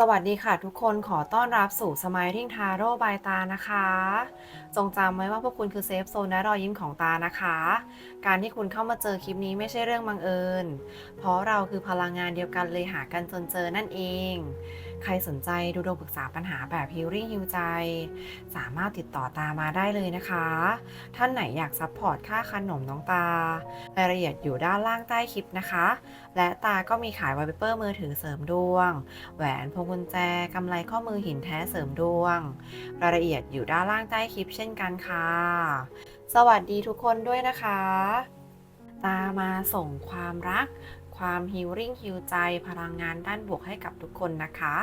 สวัสดีค่ะทุกคนขอต้อนรับสู่ Smiling Taro by ตานะคะ จงจำไว้ว่าพวกคุณคือเซฟโซนและรอยยิ้มของตานะคะ การที่คุณเข้ามาเจอคลิปนี้ไม่ใช่เรื่องบังเอิญ เพราะเราคือพลังงานเดียวกันเลยหากันจนเจอนั่นเอง ใครสนใจดูดวงปรึกษาปัญหาแบบ Healing ฮิวใจ สามารถติดต่อตามาได้เลยนะคะ ท่านไหนอยากซัพพอร์ตค่าขนมน้องตารายละเอียดอยู่ด้านล่างใต้คลิปนะคะ และตาก็มีขายวอลเปเปอร์มือถือเสริมดวง แหวนพวงกุญแจกำไลข้อมือหินแท้เสริมดวง รายละเอียดอยู่ด้านล่างใต้คลิปเช่นกันค่ะ สวัสดีทุกคนด้วยนะคะ ตามาส่งความรัก ความฮิลลิ่งฮิวใจ พลังงานด้านบวกให้กับทุกคนนะคะ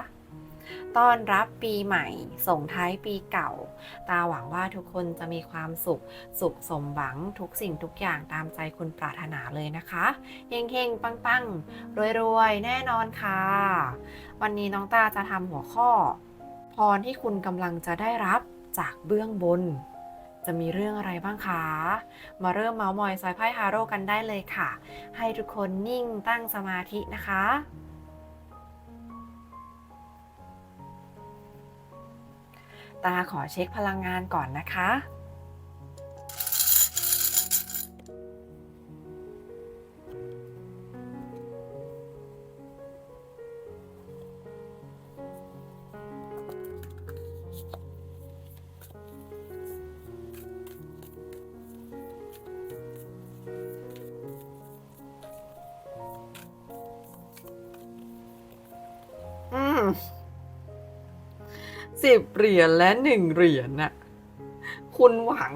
ต้อนรับปีใหม่ ส่งท้ายปีเก่า ตาหวังว่าทุกคนจะมีความสุข สุขสมหวังทุกสิ่งทุกอย่างตามใจคุณปรารถนาเลยนะคะเฮงๆ ปังๆ รวยๆ แน่นอนค่ะ วันนี้น้องตาจะทำหัวข้อ พรที่คุณกำลังจะได้รับจากเบื้องบน จะมีเรื่องอะไรบ้างคะ มาเริ่มเมาส์มอยซอยไพ่ฮาโร่กันได้เลยค่ะ ให้ทุกคนนิ่งตั้งสมาธินะคะตาขอเช็คพลังงานก่อนนะคะ สิบเหรียญและหนึ่งเหรียญน่ะ คุณหวัง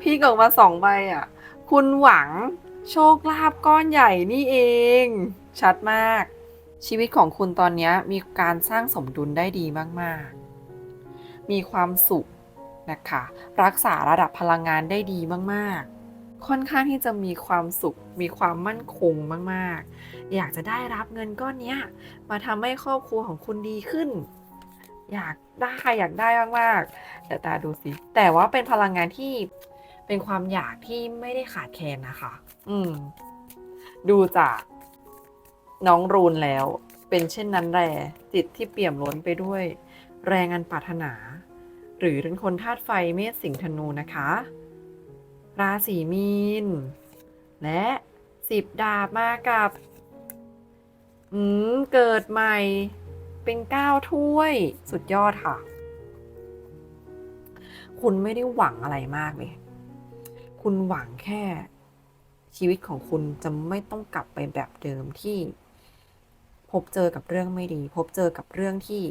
พี่กออกมาสองใบอะ คุณหวังโชคลาภก้อนใหญ่นี่เอง ชัดมาก ชีวิตของคุณตอนนี้มีการสร้างสมดุลได้ดีมากๆ มีความสุขนะคะ รักษาระดับพลังงานได้ดีมากๆ ค่อนข้างที่จะมีความสุข มีความมั่นคงมาก ๆ อยากจะได้รับเงินก้อนนี้มาทำให้ครอบครัวของคุณดีขึ้น อยากได้อยากได้มากๆแต่ตาดูสิ แต่ว่าเป็นพลังงานที่เป็นความอยากที่ไม่ได้ขาดแคลนนะคะ อืม ดูจากน้องรูนแล้ว เป็นเช่นนั้นแหละจิตที่เปี่ยมล้นไปด้วย แรงอันปรารถนา หรือเป็นคนธาตุไฟเมษสิงห์ธนูนะคะ ราศีมีน และสิบดาบมากับ อืม เกิดใหม่เป็นเก้าถ้วยสุดยอดค่ะ คุณไม่ได้หวังอะไรมากเลย คุณหวังแค่ชีวิตของคุณจะไม่ต้องกลับไปแบบเดิมที่ พบเจอกับเรื่องไม่ดี พบเจอกับเรื่องที่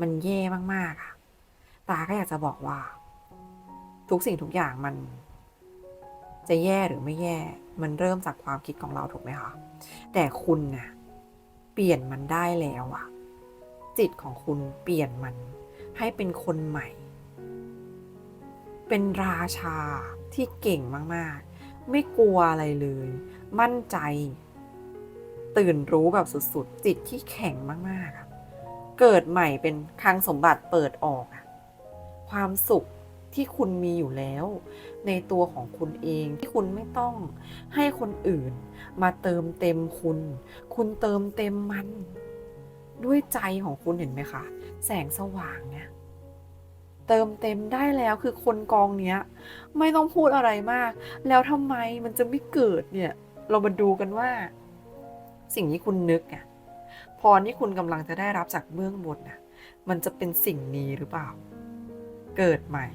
มันแย่มากๆอะตาก็อยากจะบอกว่า ทุกสิ่งทุกอย่างมัน จะแย่หรือไม่แย่ มันเริ่มจากความคิดของเราถูกไหมคะ แต่คุณน่ะ เปลี่ยนมันได้แล้วอะจิตของคุณเปลี่ยนมันให้เป็นคนใหม่ เป็นราชาที่เก่งมากๆ ไม่กลัวอะไรเลย มั่นใจ ตื่นรู้แบบสุดๆ จิตที่แข็งมากๆ เกิดใหม่เป็นคลังสมบัติเปิดออกอะความสุข ที่คุณมีอยู่แล้ว ในตัวของคุณเองที่คุณไม่ต้องให้คนอื่น มาเติมเต็มคุณ คุณเติมเต็มมัน ด้วยใจของคุณเห็นไหมคะ แสงสว่างเนี่ยเติมเต็มได้แล้วคือคนกองเนี้ย ไม่ต้องพูดอะไรมาก แล้วทำไมมันจะไม่เกิดเนี่ย เรามาดูกันว่า สิ่งที่คุณนึกอะพรที่คุณกำลังจะได้รับจากเบื้องบนน่ะ มันจะเป็นสิ่งนี้หรือเปล่า เกิดใหม่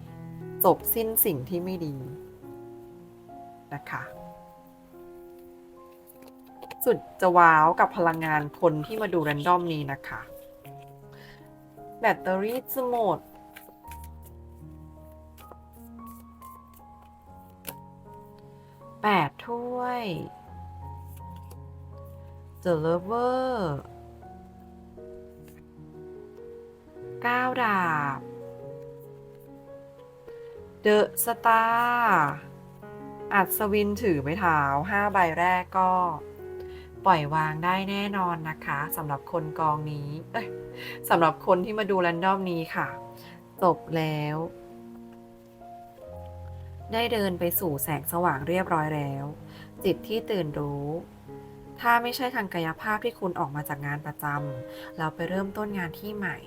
จบสิ้นสิ่งที่ไม่ดีนะคะสุดจะว้าวกับพลังงานคนที่มาดูแรนดอมนี้นะคะ แบตเตอรี่จะหมด แปดถ้วย The Lover เก้าดาบ The Star อัศวินถือไม้เท้าห้าใบแรกก็ ปล่อยวางได้แน่นอนนะคะสำหรับคนกองนี้สำหรับคนที่มาดูแรนดอมนี้ค่ะ จบแล้ว ได้เดินไปสู่แสงสว่างเรียบร้อยแล้ว จิตที่ตื่นรู้ ถ้าไม่ใช่ทางกายภาพที่คุณออกมาจากงานประจำแล้วไปเริ่มต้นงานที่ใหม่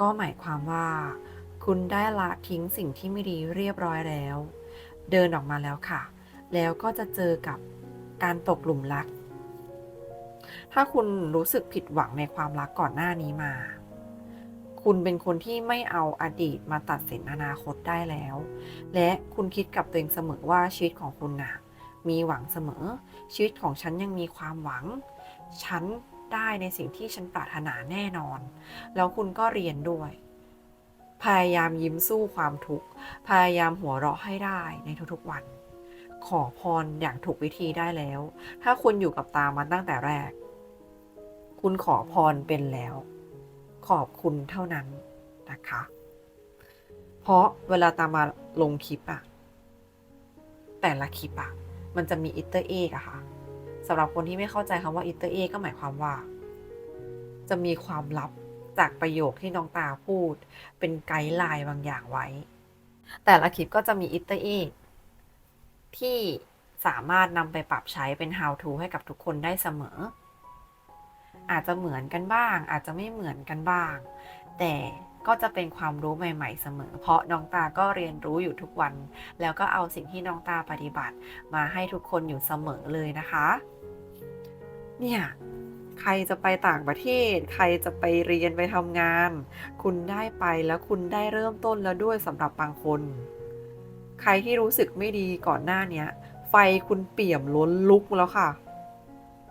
ก็หมายความว่า คุณได้ละทิ้งสิ่งที่ไม่ดีเรียบร้อยแล้ว เดินออกมาแล้วค่ะ แล้วก็จะเจอกับการตกหลุมรัก ถ้าคุณรู้สึกผิดหวังในความรักก่อนหน้านี้มา คุณเป็นคนที่ไม่เอาอดีตมาตัดสินอนาคตได้แล้ว และคุณคิดกับตัวเองเสมอว่าชีวิตของคุณน่ะมีหวังเสมอ ชีวิตของฉันยังมีความหวัง ฉันได้ในสิ่งที่ฉันปรารถนาแน่นอน แล้วคุณก็เรียนด้วย พยายามยิ้มสู้ความทุกข์พยายามหัวเราะให้ได้ในทุกๆวัน ขอพรอย่างถูกวิธีได้แล้ว ถ้าคุณอยู่กับตามาตั้งแต่แรก คุณขอพรเป็นแล้ว ขอบคุณเท่านั้นนะคะ เพราะเวลาตามมาลงคลิปอะแต่ละคลิปอะมันจะมีอิตเตอร์เอกอะค่ะสำหรับคนที่ไม่เข้าใจคำว่าอิตเตอร์เอกก็หมายความว่า จะมีความลับ จากประโยคที่น้องตาพูด เป็นไกด์ไลน์บางอย่างไว้ แต่ละคลิปก็จะมีอิตเตอร์เอกที่สามารถนำไปปรับใช้เป็น how to ให้กับทุกคนได้เสมอ อาจจะเหมือนกันบ้าง อาจจะไม่เหมือนกันบ้าง แต่ก็จะเป็นความรู้ใหม่ ๆ เสมอ เพราะน้องตาก็เรียนรู้อยู่ทุกวัน แล้วก็เอาสิ่งที่น้องตาปฏิบัติ มาให้ทุกคนอยู่เสมอเลยนะคะ เนี่ย ใครจะไปต่างประเทศ ใครจะไปเรียนไปทำงาน คุณได้ไปแล้วคุณได้เริ่มต้นแล้วด้วยสำหรับบางคน ใครที่รู้สึกไม่ดีก่อนหน้านี้ไฟคุณเปี่ยมล้นลุกแล้วค่ะ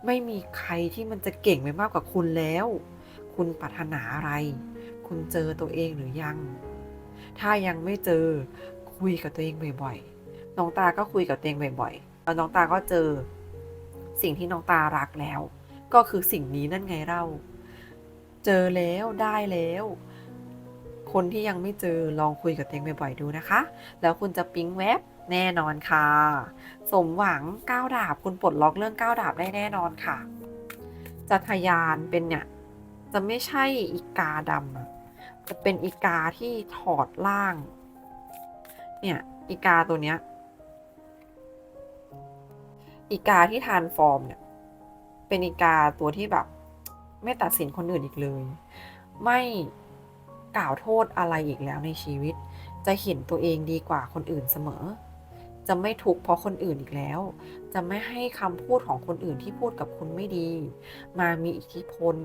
ไม่มีใครที่มันจะเก่งไปมากกว่าคุณแล้ว คุณปรารถนาอะไร คุณเจอตัวเองหรือยัง ถ้ายังไม่เจอ คุยกับตัวเองบ่อยๆ น้องตาก็คุยกับตัวเองบ่อยๆ แล้วน้องตาก็เจอ สิ่งที่น้องตารักแล้ว ก็คือสิ่งนี้นั่นไงเรา เจอแล้วได้แล้ว คนที่ยังไม่เจอลองคุยกับตัวเองบ่อยๆดูนะคะ แล้วคุณจะปิ๊งแว็บแน่นอนค่ะ สมหวังก้าวดาบคุณปลดล็อกเรื่องก้าวดาบได้แน่นอนค่ะจักรยานเป็นเนี่ยจะไม่ใช่อีกาดำจะเป็นอีกาที่ถอดล่าง เนี่ยอีกาตัวเนี้ยอีกาที่ทานฟอร์มเนี่ย เป็นอีกาตัวที่แบบ ไม่ตัดสินคนอื่นอีกเลย ไม่กล่าวโทษอะไรอีกแล้วในชีวิต จะเห็นตัวเองดีกว่าคนอื่นเสมอ จะไม่ทุกข์เพราะคนอื่นอีกแล้ว จะไม่ให้คำพูดของคนอื่นที่พูดกับคุณไม่ดี มามีอิทธิพล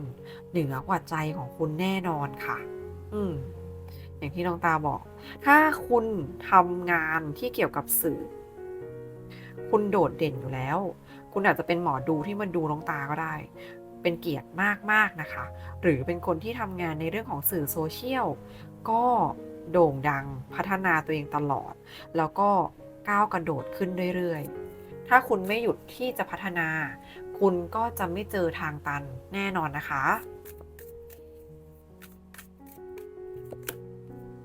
เหนือกว่าใจของคุณแน่นอนค่ะ อืมอย่างที่น้องตาบอก ถ้าคุณทำงานที่เกี่ยวกับสื่อ คุณโดดเด่นอยู่แล้ว คุณอาจจะเป็นหมอดูที่มันดูน้องตาก็ได้ เป็นเกียรติมากๆนะคะ หรือเป็นคนที่ทำงานในเรื่องของสื่อโซเชียลก็โด่งดังพัฒนาตัวเองตลอด แล้วก็ก้าวกระโดดขึ้นเรื่อยๆ ถ้าคุณไม่หยุดที่จะพัฒนา คุณก็จะไม่เจอทางตันแน่นอนนะคะ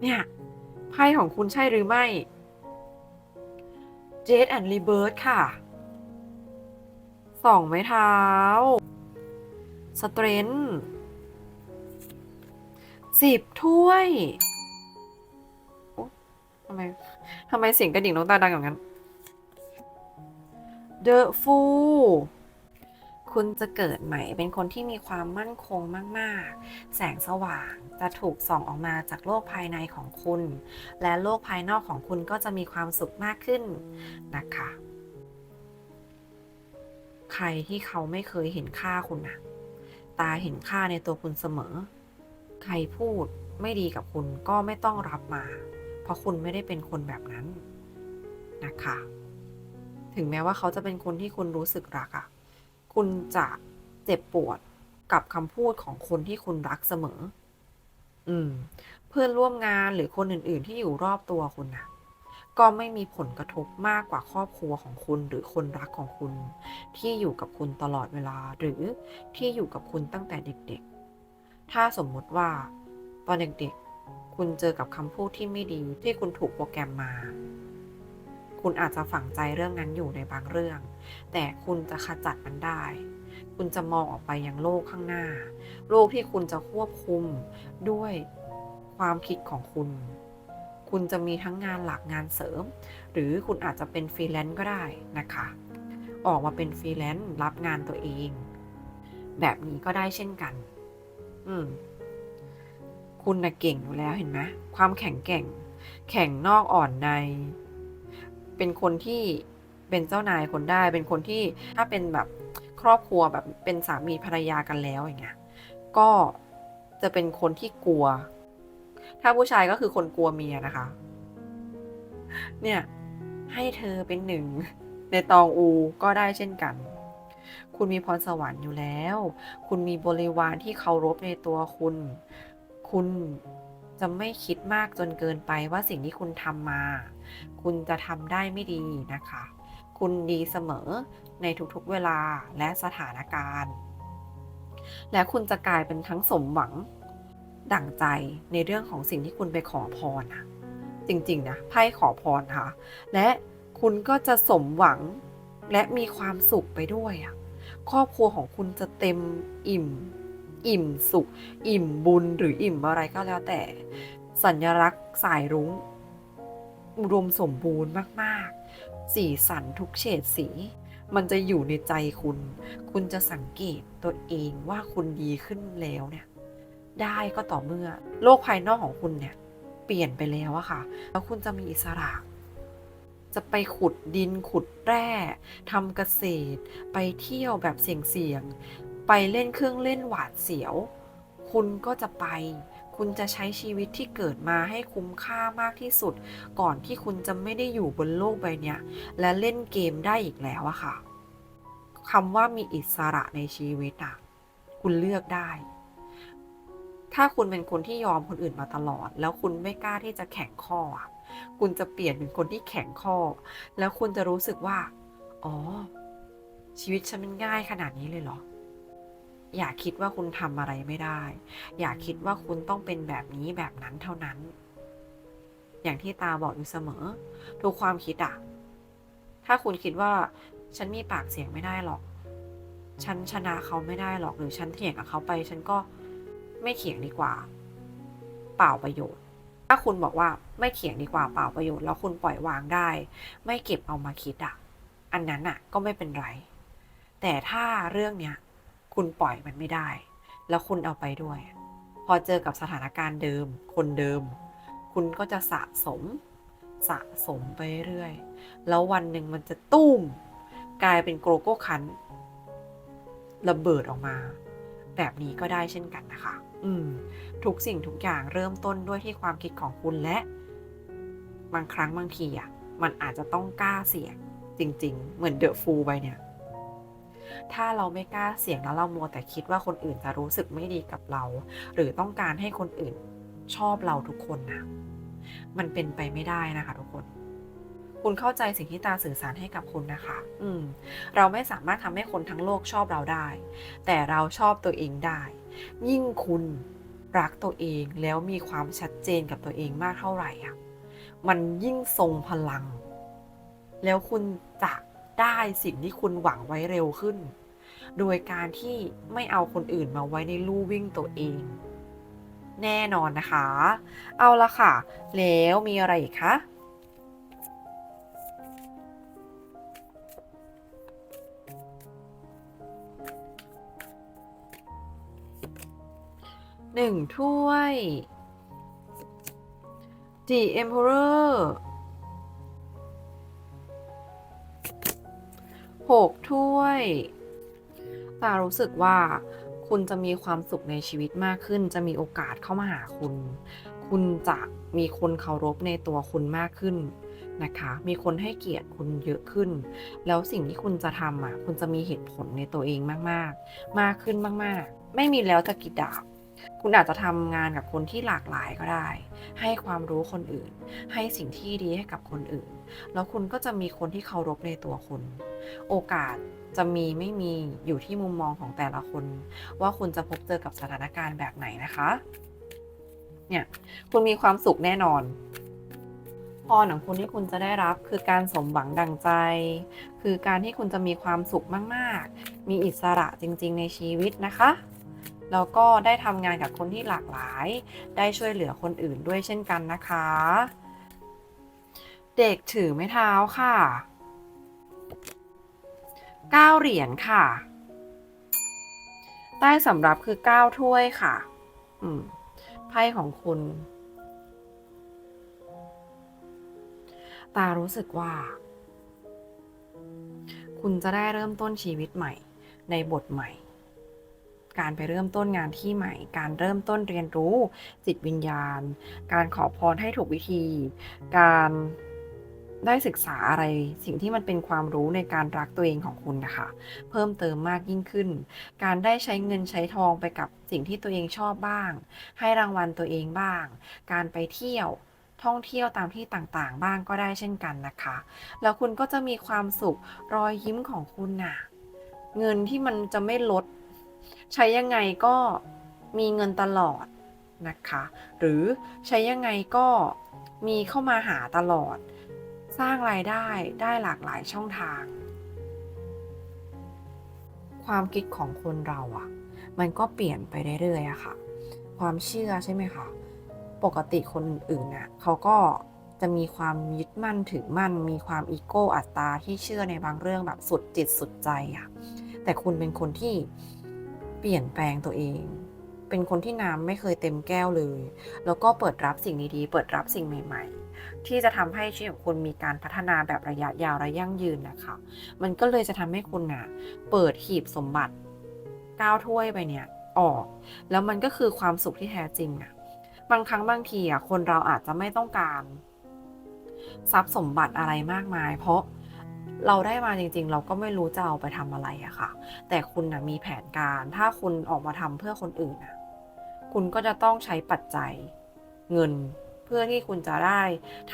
เนี่ยไพ่ของคุณใช่หรือไม่ Jade and Rebirth ค่ะ สองไม้เท้า Strength สิบถ้วยทำไมทำไมเสียงกระดิ่งน้องตาดังอย่างนั้น The Fool คุณจะเกิดใหม่เป็นคนที่มีความมั่นคงมาก ๆ แสงสว่างจะถูกส่องออกมาจากโลกภายในของคุณ และโลกภายนอกของคุณก็จะมีความสุขมากขึ้นนะคะ ใครที่เขาไม่เคยเห็นค่าคุณนะตาเห็นค่าในตัวคุณเสมอ ใครพูดไม่ดีกับคุณก็ไม่ต้องรับมา เพราะคุณไม่ได้เป็นคนแบบนั้นนะคะ ถึงแม้ว่าเขาจะเป็นคนที่คุณรู้สึกรักอะ่ะ คุณจะเจ็บปวดกับคำพูดของคนที่คุณรักเสมอ อืม เพื่อนร่วมงานหรือคนอื่น ๆ ที่อยู่รอบตัวคุณนะ ก็ไม่มีผลกระทบมากกว่าครอบครัวของคุณ หรือคนรักของคุณ ที่อยู่กับคุณตลอดเวลา หรือที่อยู่กับคุณตั้งแต่เด็กๆ ถ้าสมมุติว่า ตอนเด็กๆ คุณเจอกับคำพูดที่ไม่ดีที่คุณถูกโปรแกรมมา คุณอาจจะฝังใจเรื่องนั้นอยู่ในบางเรื่อง แต่คุณจะขจัดมันได้คุณจะมองออกไปยังโลกข้างหน้า โลกที่คุณจะควบคุมด้วยความคิดของคุณ คุณจะมีทั้งงานหลักงานเสริม หรือคุณอาจจะเป็นฟรีแลนซ์ก็ได้นะคะ ออกมาเป็นฟรีแลนซ์รับงานตัวเอง แบบนี้ก็ได้เช่นกัน อืม คุณนะเก่งอยู่แล้วเห็นไหมความแข็งแกร่ง แข็งนอกอ่อนใน เป็นคนที่เป็นเจ้านายคนได้ เป็นคนที่ถ้าเป็นแบบครอบครัวแบบเป็นสามีภรรยากันแล้วอย่างเงี้ย ก็จะเป็นคนที่กลัว ถ้าผู้ชายก็คือคนกลัวเมียนะคะ เนี่ย ให้เธอเป็นหนึ่ง ในตองอูก็ได้เช่นกัน คุณมีพรสวรรค์อยู่แล้ว คุณมีบริวารที่เคารพในตัวคุณ คุณจะไม่คิดมากจนเกินไปว่าสิ่งที่คุณทำมา คุณจะทำได้ไม่ดีนะคะ คุณดีเสมอในทุกๆเวลาและสถานการณ์ และคุณจะกลายเป็นทั้งสมหวัง ดั่งใจในเรื่องของสิ่งที่คุณไปขอพรนะจริงๆนะไพ่ขอพรค่ะ และคุณก็จะสมหวังและมีความสุขไปด้วยอะครอบครัวของคุณจะเต็มอิ่ม อิ่มสุข อิ่มบุญหรืออิ่มอะไรก็แล้วแต่ สัญลักษณ์สายรุ้งอุดมสมบูรณ์มากๆ สีสันทุกเฉดสี มันจะอยู่ในใจคุณ คุณจะสังเกตตัวเองว่าคุณดีขึ้นแล้วเนี่ย ได้ก็ต่อเมื่อ โลกภายนอกของคุณเนี่ยเปลี่ยนไปแล้วอะค่ะ แล้วคุณจะมีอิสระ จะไปขุดดินขุดแร่ทำเกษตร ไปเที่ยวแบบเสี่ยงๆ ไปเล่นเครื่องเล่นหวาดเสียว คุณก็จะไป คุณจะใช้ชีวิตที่เกิดมาให้คุ้มค่ามากที่สุด ก่อนที่คุณจะไม่ได้อยู่บนโลกใบนี้และเล่นเกมได้อีกแล้วอะค่ะคำว่ามีอิสระในชีวิตอะคุณเลือกได้ ถ้าคุณเป็นคนที่ยอมคนอื่นมาตลอด แล้วคุณไม่กล้าที่จะแข็งข้อ คุณจะเปลี่ยนเป็นคนที่แข็งข้อ แล้วคุณจะรู้สึกว่า อ๋อ ชีวิตฉันมันง่ายขนาดนี้เลยเหรอ อย่าคิดว่าคุณทำอะไรไม่ได้ อย่าคิดว่าคุณต้องเป็นแบบนี้แบบนั้นเท่านั้น อย่างที่ตาบอกอยู่เสมอ ทุกความคิดอะถ้าคุณคิดว่าฉันมีปากเสียงไม่ได้หรอก ฉันชนะเขาไม่ได้หรอก หรือฉันเถียงกับเขาไป ฉันก็ ไม่เถียงดีกว่า เปล่าประโยชน์ ถ้าคุณบอกว่าไม่เถียงดีกว่าเปล่าประโยชน์ แล้วคุณปล่อยวางได้ ไม่เก็บเอามาคิดอะอันนั้นอะก็ไม่เป็นไร แต่ถ้าเรื่องเนี้ยคุณปล่อยมันไม่ได้ แล้วคุณเอาไปด้วย พอเจอกับสถานการณ์เดิม คนเดิม คุณก็จะสะสม สะสมไปเรื่อย แล้ววันหนึ่งมันจะตุ้ม กลายเป็นโกโก้คันระเบิดออกมา แบบนี้ก็ได้เช่นกันนะคะ อืม ทุกสิ่งทุกอย่างเริ่มต้นด้วยที่ความคิดของคุณและ บางครั้งบางทีอะ มันอาจจะต้องกล้าเสี่ยงจริง ๆ เหมือนเดอะฟูไปเนี่ย ถ้าเราไม่กล้าเสี่ยงแล้วเรามัวแต่คิดว่าคนอื่นจะรู้สึกไม่ดีกับเรา หรือต้องการให้คนอื่นชอบเราทุกคนนะ มันเป็นไปไม่ได้นะคะทุกคน คุณเข้าใจสิ่งที่ตาสื่อสารให้กับคุณนะคะ อืม เราไม่สามารถทำให้คนทั้งโลกชอบเราได้ แต่เราชอบตัวเองได้ ยิ่งคุณรักตัวเองแล้วมีความชัดเจนกับตัวเองมากเท่าไหร่อะมันยิ่งทรงพลัง แล้วคุณจะได้สิ่งที่คุณหวังไว้เร็วขึ้น โดยการที่ไม่เอาคนอื่นมาไว้ในลู่วิ่งตัวเอง แน่นอนนะคะ เอาละค่ะ แล้วมีอะไรอีกคะ หนึ่งถ้วย The Emperor หกถ้วยตารู้สึกว่าคุณจะมีความสุขในชีวิตมากขึ้น จะมีโอกาสเข้ามาหาคุณ คุณจะมีคนเคารพในตัวคุณมากขึ้นนะคะ มีคนให้เกียรติคุณเยอะขึ้น แล้วสิ่งที่คุณจะทำอะ คุณจะมีเหตุผลในตัวเองมาก ๆ มากขึ้นมาก ๆ ไม่มีแล้วจะกิดดาบ คุณอาจจะทำงานกับคนที่หลากหลายก็ได้ ให้ความรู้คนอื่น ให้สิ่งที่ดีให้กับคนอื่น แล้วคุณก็จะมีคนที่เคารพในตัวคุณ โอกาสจะมีไม่มีอยู่ที่มุมมองของแต่ละคน ว่าคุณจะพบเจอกับสถานการณ์แบบไหนนะคะ เนี่ย คุณมีความสุขแน่นอนพรของคุณที่คุณจะได้รับคือการสมหวังดังใจ คือการที่คุณจะมีความสุขมาก ๆ มีอิสระจริง ๆ ในชีวิตนะคะ แล้วก็ได้ทำงานกับคนที่หลากหลาย ได้ช่วยเหลือคนอื่นด้วยเช่นกันนะคะ เด็กถือไม้เท้าค่ะเก้าเหรียญค่ะ ใต้สำรับคือเก้าถ้วยค่ะ อืม ไพ่ของคุณ ตารู้สึกว่า คุณจะได้เริ่มต้นชีวิตใหม่ ในบทใหม่ การไปเริ่มต้นงานที่ใหม่ การเริ่มต้นเรียนรู้จิตวิญญาณ การขอพรให้ถูกวิธี การได้ศึกษาอะไรสิ่งที่มันเป็นความรู้ในการรักตัวเองของคุณนะคะ เพิ่มเติมมากยิ่งขึ้น การได้ใช้เงินใช้ทองไปกับสิ่งที่ตัวเองชอบบ้าง ให้รางวัลตัวเองบ้าง การไปเที่ยวท่องเที่ยวตามที่ต่างๆ บ้างก็ได้เช่นกันนะคะ แล้วคุณก็จะมีความสุขรอยยิ้มของคุณน่ะ เงินที่มันจะไม่ลด ใช้ยังไงก็มีเงินตลอดนะคะ หรือใช้ยังไงก็มีเข้ามาหาตลอด สร้างรายได้ได้หลากหลายช่องทาง ความคิดของคนเราอะ่ะ มันก็เปลี่ยนไปเรื่อยๆอะค่ะ ความเชื่อใช่ไหมคะปกติคนอื่นๆน่ะเขาก็จะมีความยึดมั่นถือมั่น มีความอีโก้อัตตาที่เชื่อในบางเรื่องแบบสุดจิตสุดใจอะแต่คุณเป็นคนที่ เปลี่ยนแปลงตัวเอง เป็นคนที่น้ำไม่เคยเต็มแก้วเลย แล้วก็เปิดรับสิ่งดีๆ เปิดรับสิ่งใหม่ ๆ ที่จะทำให้ชีวิตของคุณมีการพัฒนาแบบระยะยาวและยั่งยืนนะคะ มันก็เลยจะทำให้คุณน่ะเปิดหีบสมบัติก้าวถ้วยไปเนี่ยออก แล้วมันก็คือความสุขที่แท้จริงอะบางครั้งบางทีอะคนเราอาจจะไม่ต้องการ ทรัพย์สมบัติอะไรมากมาย เพราะ เราได้มาจริง ๆ เราก็ไม่รู้จะเอาไปทำอะไรอะค่ะ แต่คุณนะมีแผนการ ถ้าคุณออกมาทำเพื่อคนอื่นนะคุณก็จะต้องใช้ปัจจัยเงินเพื่อที่คุณจะได้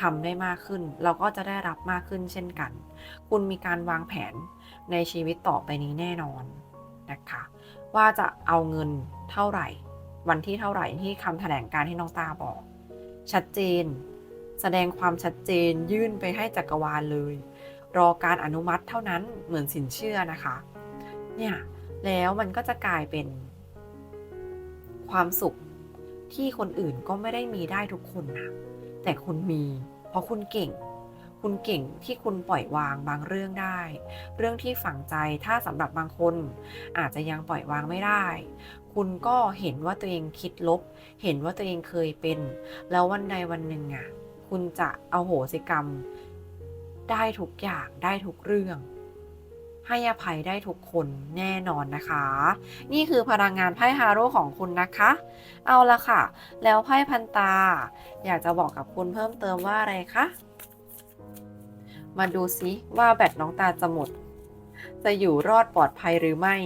ทำได้มากขึ้น เราก็จะได้รับมากขึ้นเช่นกัน คุณมีการวางแผนในชีวิตต่อไปนี้แน่นอนนะคะ ว่าจะเอาเงินเท่าไหร่ วันที่เท่าไหร่ที่คำแถลงการที่น้องตาบอก ชัดเจน แสดงความชัดเจนยื่นไปให้จักรวาลเลย รอการอนุมัติเท่านั้นเหมือนสินเชื่อนะคะ เนี่ยแล้วมันก็จะกลายเป็น ความสุขที่คนอื่นก็ไม่ได้มีได้ทุกคนนะแต่คุณมี เพราะคุณเก่ง คุณเก่งที่คุณปล่อยวางบางเรื่องได้ เรื่องที่ฝังใจถ้าสำหรับบางคน อาจจะยังปล่อยวางไม่ได้ คุณก็เห็นว่าตัวเองคิดลบ เห็นว่าตัวเองเคยเป็น แล้ววันใดวันหนึ่งอะ คุณจะเอาโหสิกรรม ได้ทุกอย่างได้ทุกเรื่อง ให้อภัยได้ทุกคนแน่นอนนะคะ นี่คือพลังงานไพ่ฮาโร่ของคุณนะคะ เอาละค่ะ แล้วไพ่พันตา อยากจะบอกกับคุณเพิ่มเติมว่าอะไรคะมาดูซิว่าแบตน้องตาจะหมด จะอยู่รอดปลอดภัยหรือไม่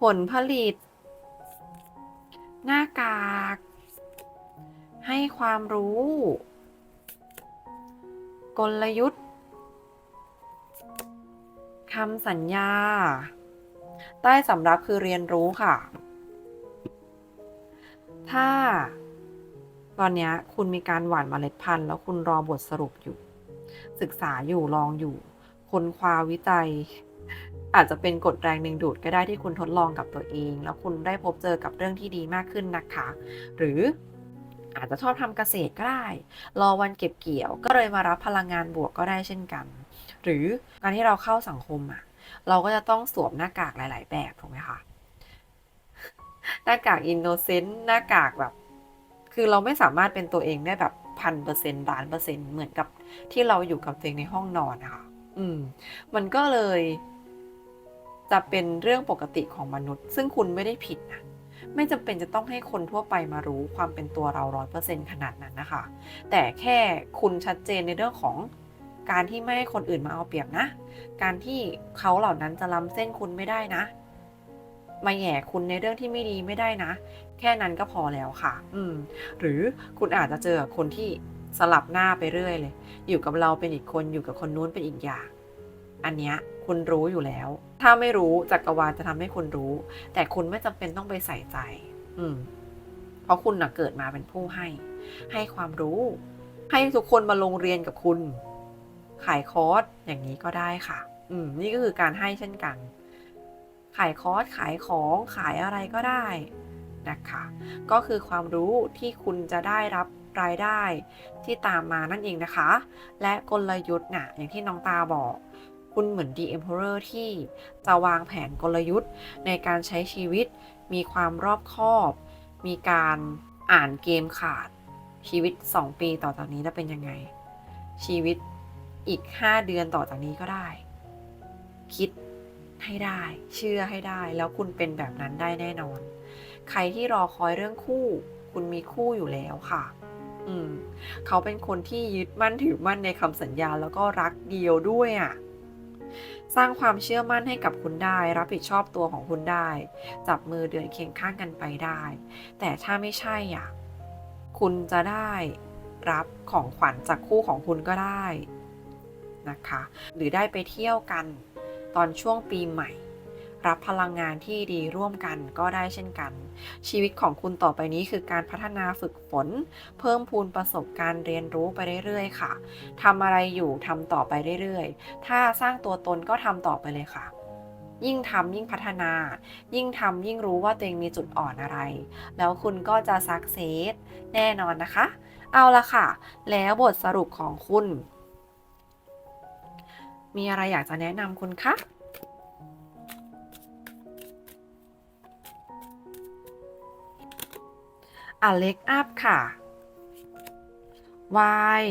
ผลผลิต หน้ากาก ให้ความรู้ กลยุทธ์คำสัญญา ใต้สำรับคือเรียนรู้ค่ะ ถ้า ตอนนี้คุณมีการหว่านเมล็ดพันธุ์ แล้วคุณรอบทสรุปอยู่ ศึกษาอยู่ลองอยู่ ค้นคว้าวิจัย อาจจะเป็นกฎแรงดึงดูดก็ได้ที่คุณทดลองกับตัวเอง แล้วคุณได้พบเจอกับเรื่องที่ดีมากขึ้นนะคะ หรือ อาจจะชอบทำเกษตรก็ได้ รอวันเก็บเกี่ยว ก็เลยมารับพลังงานบวกก็ได้เช่นกัน หรือการที่เราเข้าสังคมอะ เราก็จะต้องสวมหน้ากากหลาย ๆ แบบถูกไหมคะ หน้ากากอินโนเซนต์หน้ากากแบบ คือเราไม่สามารถเป็นตัวเองได้แบบพันเปอร์เซ็นต์ล้านเปอร์เซ็นต์เหมือนกับที่เราอยู่กับตัวเองในห้องนอนนะคะ อืม มันก็เลย จะเป็นเรื่องปกติของมนุษย์ ซึ่งคุณไม่ได้ผิดนะ ไม่จำเป็นจะต้องให้คนทั่วไปมารู้ความเป็นตัวเราร้อยเปอร์เซ็นขนาดนั้นนะคะ แต่แค่คุณชัดเจนในเรื่องของการที่ไม่ให้คนอื่นมาเอาเปรียบนะ การที่เขาเหล่านั้นจะล้ำเส้นคุณไม่ได้นะ มาแย่คุณในเรื่องที่ไม่ดีไม่ได้นะ แค่นั้นก็พอแล้วค่ะ อืม หรือคุณอาจจะเจอคนที่สลับหน้าไปเรื่อยเลย อยู่กับเราเป็นอีกคนอยู่กับคนนู้นเป็นอีกอย่าง อันเนี้ยคุณรู้อยู่แล้ว ถ้าไม่รู้จักรวาลจะทำให้คุณรู้ แต่คุณไม่จำเป็นต้องไปใส่ใจ อืม เพราะคุณนะเกิดมาเป็นผู้ให้ ให้ความรู้ ให้ทุกคนมาลงเรียนกับคุณ ขายคอร์สอย่างนี้ก็ได้ค่ะ อืม นี่ก็คือการให้เช่นกัน ขายคอร์สขายของขายอะไรก็ได้นะคะ ก็คือความรู้ที่คุณจะได้รับรายได้ที่ตามมานั่นเองนะคะ และกลยุทธ์น่ะอย่างที่น้องตาบอก คุณเหมือน The Emperor ที่จะวางแผนกลยุทธ์ในการใช้ชีวิต มีความรอบคอบ มีการอ่านเกมขาด ชีวิต 2 ปีต่อจากนี้จะเป็นยังไง ชีวิตอีก 5 เดือนต่อจากนี้ก็ได้ คิดให้ได้ เชื่อให้ได้ แล้วคุณเป็นแบบนั้นได้แน่นอน ใครที่รอคอยเรื่องคู่ คุณมีคู่อยู่แล้วค่ะอืมเขาเป็นคนที่ยึดมั่นถือมั่นในคำสัญญาแล้วก็รักเดียวด้วยอะ่ะ สร้างความเชื่อมั่นให้กับคุณได้ รับผิดชอบตัวของคุณได้ จับมือเดินเคียงข้างกันไปได้ แต่ถ้าไม่ใช่อะคุณจะได้รับของขวัญจากคู่ของคุณก็ได้นะคะ หรือได้ไปเที่ยวกันตอนช่วงปีใหม่ รับพลังงานที่ดีร่วมกันก็ได้เช่นกัน ชีวิตของคุณต่อไปนี้คือการพัฒนาฝึกฝน เพิ่มพูนประสบการณ์เรียนรู้ไปเรื่อยๆ ค่ะทำอะไรอยู่ทำต่อไปเรื่อยๆ ถ้าสร้างตัวตนก็ทำต่อไปเลยค่ะยิ่งทำยิ่งพัฒนา ยิ่งทำยิ่งรู้ว่าตัวเองมีจุดอ่อนอะไร แล้วคุณก็จะสักเซสแน่นอนนะคะ เอาละค่ะ แล้วบทสรุปของคุณ มีอะไรอยากจะแนะนำคุณคะ อเล็กอัพค่ะ Y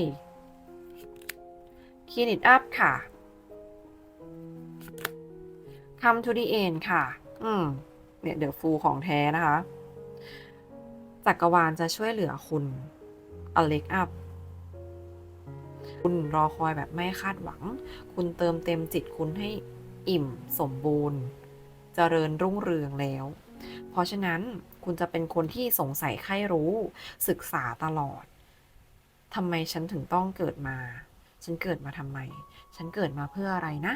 คีนิ t อัพค่ะ Come to the end ค่ะ อืม เนี่ยเดี๋ยวฟูของแท้นะคะ จักรวาลจะช่วยเหลือคุณ อเล็กอัพ คุณรอคอยแบบไม่คาดหวัง คุณเติมเต็มจิตคุณให้อิ่มสมบูรณ์ เจริญรุ่งเรืองแล้ว เพราะฉะนั้นคุณจะเป็นคนที่สงสัยใคร่รู้ ศึกษาตลอดทำไมฉันถึงต้องเกิดมา ฉันเกิดมาทำไม ฉันเกิดมาเพื่ออะไรนะ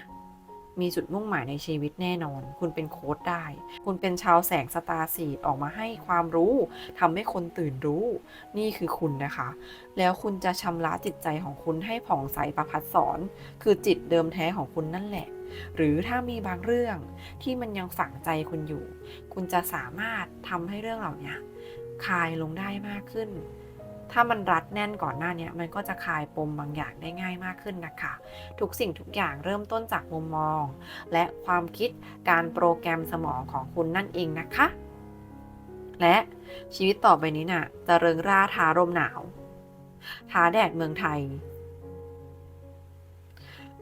มีจุดมุ่งหมายในชีวิตแน่นอน คุณเป็นโค้ดได้ คุณเป็นชาวแสงสตาร์สีออกมาให้ความรู้ทำให้คนตื่นรู้ นี่คือคุณนะคะ แล้วคุณจะชำระจิตใจของคุณให้ผ่องใสประพัดสอน คือจิตเดิมแท้ของคุณนั่นแหละ หรือถ้ามีบางเรื่องที่มันยังฝังใจคุณอยู่ คุณจะสามารถทำให้เรื่องเหล่านี้คลายลงได้มากขึ้น ถ้ามันรัดแน่นก่อนหน้านี้มันก็จะคลายปมบางอย่างได้ง่ายมากขึ้นนะคะ ทุกสิ่งทุกอย่างเริ่มต้นจากมุมมอง และความคิดการโปรแกรมสมองของคุณนั่นเองนะคะ และชีวิตต่อไปนี้น่ะจะเริงร่าท้าลมหนาวท้าแดดเมืองไทย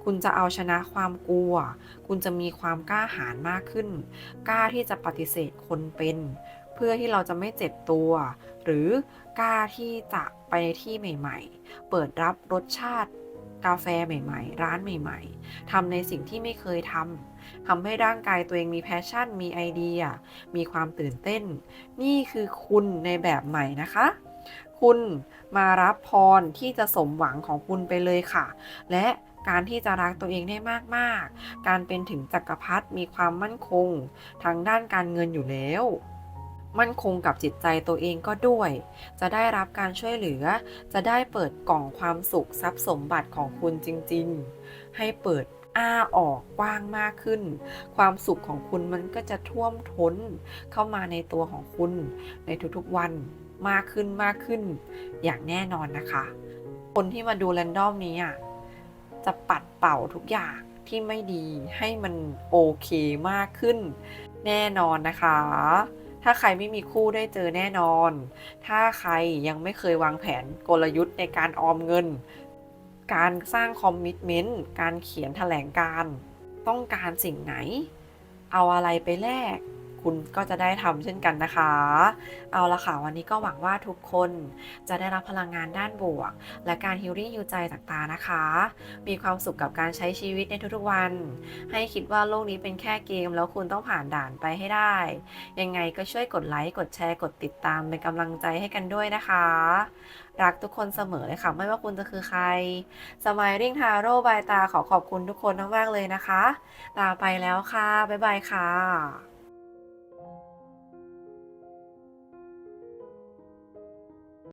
คุณจะเอาชนะความกลัว คุณจะมีความกล้าหาญมากขึ้น กล้าที่จะปฏิเสธคนเป็น เพื่อที่เราจะไม่เจ็บตัว หรือ กล้าที่จะไปในที่ใหม่ ๆ เปิดรับรสชาติกาแฟใหม่ ๆ ร้านใหม่ ๆทำในสิ่งที่ไม่เคยทำทำให้ร่างกายตัวเองมีแพชชั่น มีไอเดีย มีความตื่นเต้น นี่คือคุณในแบบใหม่นะคะ คุณมารับพรที่จะสมหวังของคุณไปเลยค่ะ และการที่จะรักตัวเองได้มาก ๆ การเป็นถึงจักรพรรดิมีความมั่นคง ทางด้านการเงินอยู่แล้ว มั่นคงกับจิตใจตัวเองก็ด้วย จะได้รับการช่วยเหลือ จะได้เปิดกล่องความสุขทรัพย์สมบัติของคุณจริง ๆ ให้เปิดอ้าออกกว้างมากขึ้น ความสุขของคุณมันก็จะท่วมท้นเข้ามาในตัวของคุณในทุกๆวันมากขึ้นมากขึ้น อย่างแน่นอนนะคะ คนที่มาดูแรนดอมนี้อะจะปัดเป่าทุกอย่างที่ไม่ดีให้มันโอเคมากขึ้น แน่นอนนะคะ ถ้าใครไม่มีคู่ได้เจอแน่นอน ถ้าใครยังไม่เคยวางแผนกลยุทธ์ในการออมเงิน การสร้างคอมมิชเมนต์ การเขียนแถลงการ์ต้องการสิ่งไหน เอาอะไรไปแลก คุณก็จะได้ทำเช่นกันนะคะ เอาละค่ะ วันนี้ก็หวังว่าทุกคนจะได้รับพลังงานด้านบวก และการฮิลลิ่งฮิวใจจากตานะคะ มีความสุขกับการใช้ชีวิตในทุกๆวัน ให้คิดว่าโลกนี้เป็นแค่เกม แล้วคุณต้องผ่านด่านไปให้ได้ ยังไงก็ช่วยกดไลค์กดแชร์กดติดตามเป็นกำลังใจให้กันด้วยนะคะ รักทุกคนเสมอเลยค่ะ ไม่ว่าคุณจะคือใคร สมายริ่งทาโร่บายตาขอขอบคุณทุกคนมากๆเลยนะคะ ลาไปแล้วค่ะ บ๊ายบายค่ะ